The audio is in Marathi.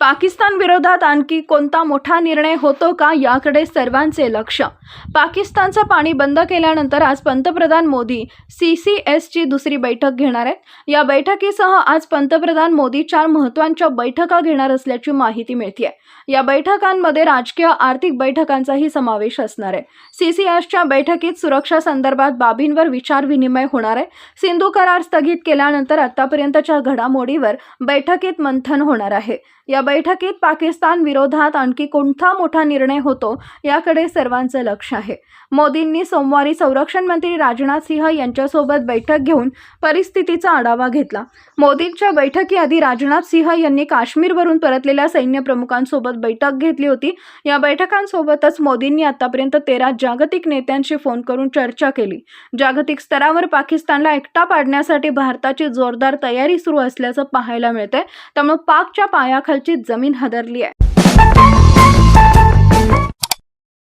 पाकिस्तान विरोधात आणखी कोणता मोठा निर्णय होतो का याकडे सर्वांचे लक्ष. पाकिस्तानचं पाणी बंद केल्यानंतर आज पंतप्रधान मोदी सी सी एसची दुसरी बैठक घेणार आहेत. या बैठकीसह आज पंतप्रधान मोदी चार महत्त्वांच्या बैठका घेणार असल्याची माहिती मिळते आहे या बैठकांमध्ये राजकीय आर्थिक बैठकांचाही समावेश असणार आहे. सी सी एसच्या बैठकीत सुरक्षा संदर्भात बाबींवर विचारविनिमय होणार आहे. सिंधू करार स्थगित केल्यानंतर आतापर्यंतच्या घडामोडीवर बैठकीत मंथन होणार आहे. या बैठकीत पाकिस्तान विरोधात आणखी कोणता मोठा निर्णय होतो याकडे सर्वांचं लक्ष आहे. मोदींनी सोमवारी संरक्षण मंत्री राजनाथ सिंह यांच्यासोबत बैठक घेऊन परिस्थितीचा आढावा घेतला. मोदींच्या बैठकीआधी राजनाथ सिंह यांनी काश्मीरवरून परतलेल्या सैन्य प्रमुखांसोबत बैठक घेतली होती. या बैठकांसोबतच मोदींनी आतापर्यंत तेरा जागतिक नेत्यांशी फोन करून चर्चा केली. जागतिक स्तरावर पाकिस्तानला एकटा पाडण्यासाठी भारताची जोरदार तयारी सुरू असल्याचं पाहायला मिळतंय. त्यामुळे पाकच्या पायाखालची जमीन हदरली आहे.